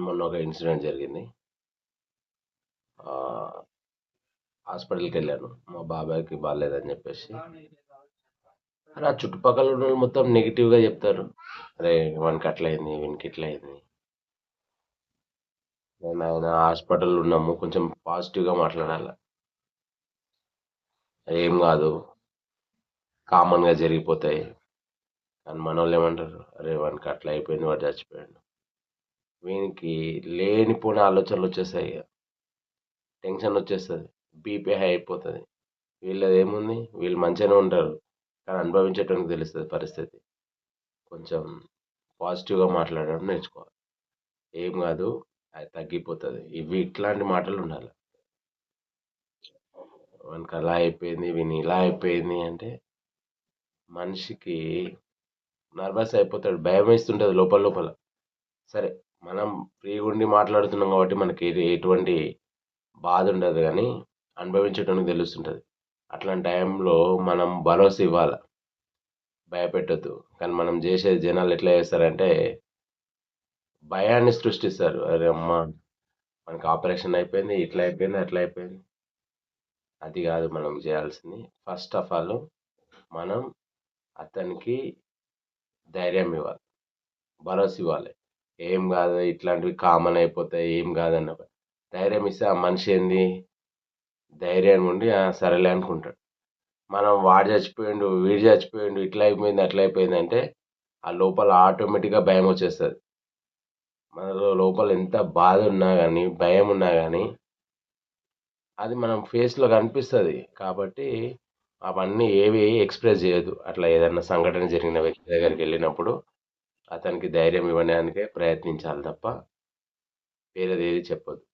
మొన్న ఒక ఇన్సిడెంట్ జరిగింది. హాస్పిటల్కి వెళ్ళాను మా బాబాయ్కి బాగాలేదని చెప్పేసి. అరే ఆ చుట్టుపక్కల ఉన్న వాళ్ళు మొత్తం నెగిటివ్గా చెప్తారు. అరే వానికి అట్లయింది వీనికి ఇట్లయింది. నేను ఆయన హాస్పిటల్ ఉన్నాము. కొంచెం పాజిటివ్గా మాట్లాడాలి. ఏం కాదు. కామన్గా జరిగిపోతాయి. కానీ మన వాళ్ళు ఏమంటారు? అరే వానికి అట్లా అయిపోయింది వాడు చచ్చిపోయాడు. వీనికి లేనిపోని ఆలోచనలు వచ్చేస్తాయి ఇక. టెన్షన్ వచ్చేస్తుంది. బీపీ హై అయిపోతుంది. వీళ్ళది ఏముంది? వీళ్ళు మంచిగానే ఉంటారు. కానీ అనుభవించేటానికి తెలుస్తుంది పరిస్థితి. కొంచెం పాజిటివ్గా మాట్లాడడం నేర్చుకోవాలి. ఏం కాదు అది తగ్గిపోతుంది. ఇవి ఇట్లాంటి మాటలు ఉండాలి. వానికి అలా అయిపోయింది వీని ఇలా అయిపోయింది అంటే మనిషికి నర్వస్ అయిపోతాడు. భయం వేస్తుంటుంది లోపల లోపల. సరే మనం ఫ్రీగా ఉండి మాట్లాడుతున్నాం కాబట్టి మనకి ఎటువంటి బాధ ఉండదు కానీ అనుభవించడానికి తెలుస్తుంటుంది. అట్లాంటి టైంలో మనం భరోసా ఇవ్వాలి? భయపెట్టద్దు. కానీ మనం చేసేది జనాలు ఎట్లా చేస్తారంటే భయాన్ని సృష్టిస్తారు. అరే అమ్మ మనకి ఆపరేషన్ అయిపోయింది ఇట్లా అయిపోయింది అట్లా అయిపోయింది. అది కాదు మనం చేయాల్సింది. ఫస్ట్ ఆఫ్ ఆల్ మనం అతనికి ధైర్యం ఇవ్వాలి. భరోసా ఇవ్వాలి. ఏం కాదు ఇట్లాంటివి కామన్ అయిపోతాయి ఏం కాదన్న ధైర్యం ఇస్తే ఆ మనిషి ఏంది? ధైర్యంగా ఉండి సరేలే అనుకుంటాడు. మనం వాడు చచ్చిపోయిండు వీడు చచ్చిపోయిండు ఇట్లా అయిపోయింది అట్లా అయిపోయింది అంటే ఆ లోపల ఆటోమేటిక్గా భయం వచ్చేస్తుంది. మనలో లోపల ఎంత బాధ ఉన్నా కానీ భయం ఉన్నా కానీ అది మనం ఫేస్లో కనిపిస్తుంది. కాబట్టి అవన్నీ ఏవి ఎక్స్ప్రెస్ చేయదు అట్లా ఏదైనా సంఘటన జరిగిన వ్యక్తి దగ్గరికి వెళ్ళినప్పుడు అతనికి ధైర్యం ఇవ్వడానికే ప్రయత్నించాలి తప్ప వేరేది ఏది చెప్పొద్దు.